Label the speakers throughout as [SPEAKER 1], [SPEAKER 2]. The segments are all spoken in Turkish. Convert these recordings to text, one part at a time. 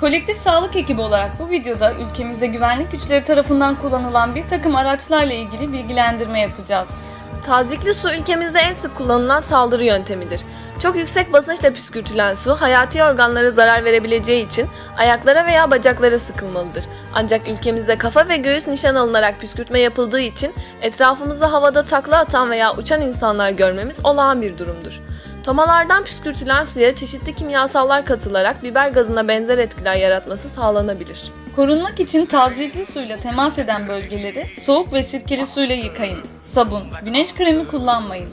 [SPEAKER 1] Kolektif sağlık ekibi olarak bu videoda ülkemizde güvenlik güçleri tarafından kullanılan bir takım araçlarla ilgili bilgilendirme yapacağız.
[SPEAKER 2] Tazikli su ülkemizde en sık kullanılan saldırı yöntemidir. Çok yüksek basınçla püskürtülen su hayati organlara zarar verebileceği için ayaklara veya bacaklara sıkılmalıdır. Ancak ülkemizde kafa ve göğüs nişan alınarak püskürtme yapıldığı için etrafımızda havada takla atan veya uçan insanlar görmemiz olağan bir durumdur. Tomalardan püskürtülen suya çeşitli kimyasallar katılarak biber gazına benzer etkiler yaratması sağlanabilir.
[SPEAKER 1] Korunmak için tazikli suyla temas eden bölgeleri soğuk ve sirkeli suyla yıkayın. Sabun, güneş kremi kullanmayın.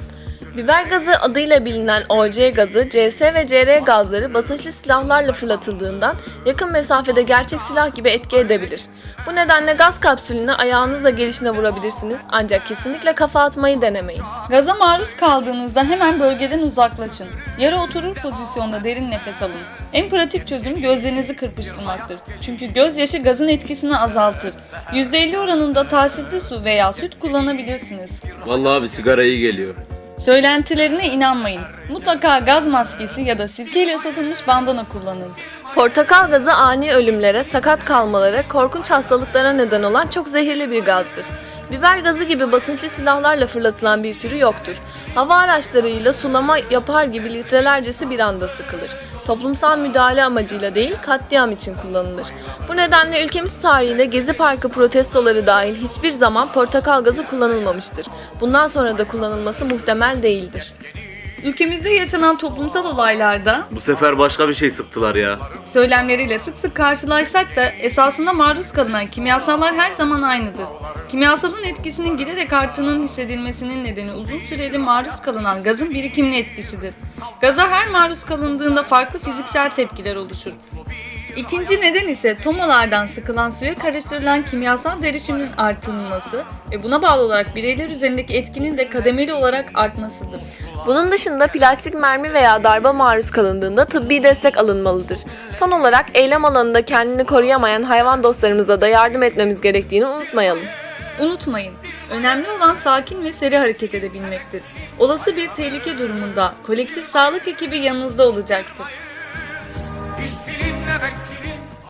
[SPEAKER 2] Biber gazı adıyla bilinen OC gazı, CS ve CR gazları basınçlı silahlarla fırlatıldığından yakın mesafede gerçek silah gibi etki edebilir. Bu nedenle gaz kapsülünü ayağınızla gelişine vurabilirsiniz ancak kesinlikle kafa atmayı denemeyin.
[SPEAKER 1] Gaza maruz kaldığınızda hemen bölgeden uzaklaşın. Yere oturur pozisyonda derin nefes alın. En pratik çözüm gözlerinizi kırpıştırmaktır. Çünkü gözyaşı gazın etkisini azaltır. %50 oranında tasitli su veya süt kullanabilirsiniz.
[SPEAKER 3] Vallahi abi sigara iyi geliyor.
[SPEAKER 1] Söylentilerine inanmayın. Mutlaka gaz maskesi ya da sirkeyle ısıtılmış bandana kullanın.
[SPEAKER 2] Portakal gazı ani ölümlere, sakat kalmalara, korkunç hastalıklara neden olan çok zehirli bir gazdır. Biber gazı gibi basınçlı silahlarla fırlatılan bir türü yoktur. Hava araçlarıyla sulama yapar gibi litrelercesi bir anda sıkılır. Toplumsal müdahale amacıyla değil, katliam için kullanılır. Bu nedenle ülkemiz tarihinde Gezi Parkı protestoları dahil hiçbir zaman portakal gazı kullanılmamıştır. Bundan sonra da kullanılması muhtemel değildir.
[SPEAKER 1] Ülkemizde yaşanan toplumsal olaylarda
[SPEAKER 3] Bu sefer başka bir şey sıktılar ya.
[SPEAKER 1] söylemleriyle sık sık karşılaşsak da esasında maruz kalınan kimyasallar her zaman aynıdır. Kimyasalın etkisinin giderek arttığının hissedilmesinin nedeni uzun süreli maruz kalınan gazın birikimli etkisidir. Gaza her maruz kalındığında farklı fiziksel tepkiler oluşur. İkinci neden ise tomalardan sıkılan suya karıştırılan kimyasal derişimin artırılması ve buna bağlı olarak bireyler üzerindeki etkinin de kademeli olarak artmasıdır.
[SPEAKER 2] Bunun dışında plastik mermi veya darba maruz kalındığında tıbbi destek alınmalıdır. Son olarak eylem alanında kendini koruyamayan hayvan dostlarımıza da yardım etmemiz gerektiğini unutmayalım.
[SPEAKER 1] Unutmayın, önemli olan sakin ve seri hareket edebilmektir. Olası bir tehlike durumunda kolektif sağlık ekibi yanınızda olacaktır.